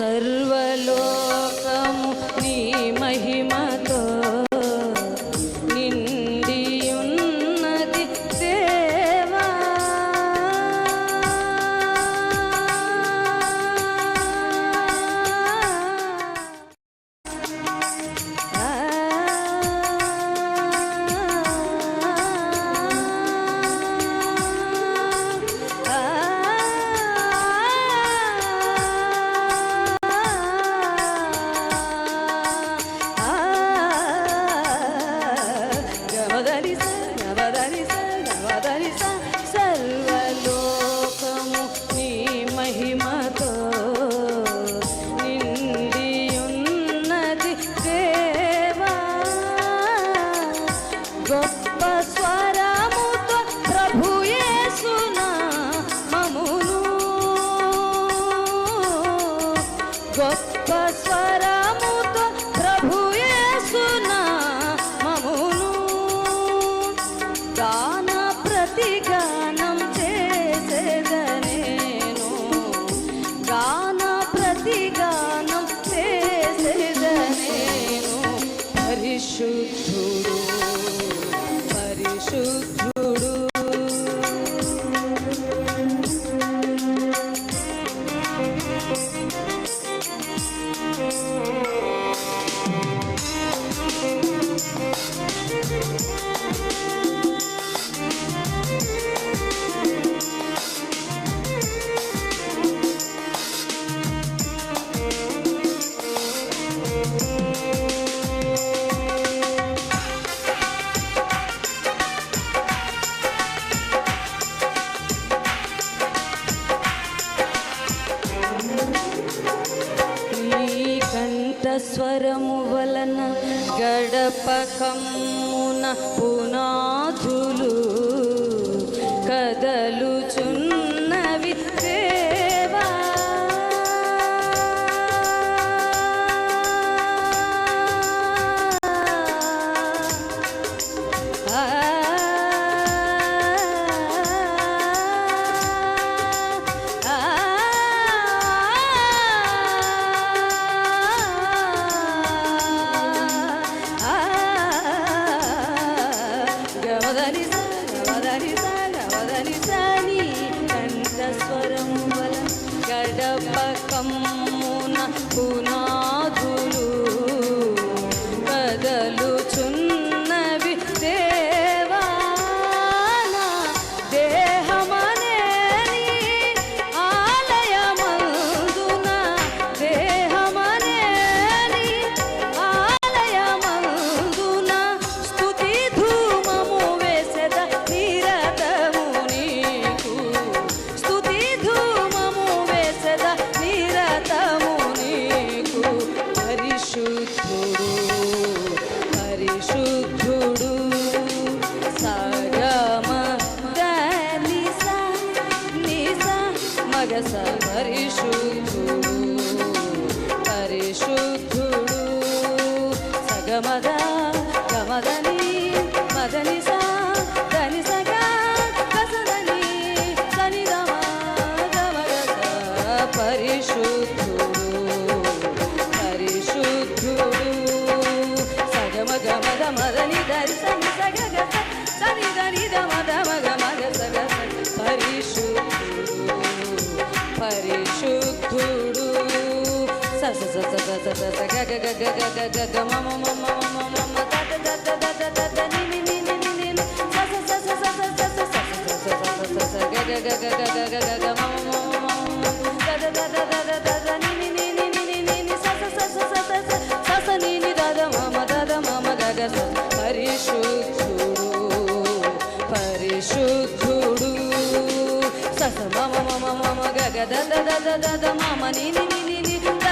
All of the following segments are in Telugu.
सर्वलो గొప్ప Thanks. స్వరము వలన గడపకమున పునా రస పరిశుద్ధుడు. పరిశుద్ధుడు సగమద గమదని మదని సా దని సగా గసదని సని గమా గమగస పరిశుద్ధుడు. పరిశుద్ధుడు. సగమ గమద మదని దరి సని సగ గస సని దని దమ దమ Da da da da da da mama ni ni ni ni ni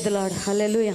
praise lord hallelujah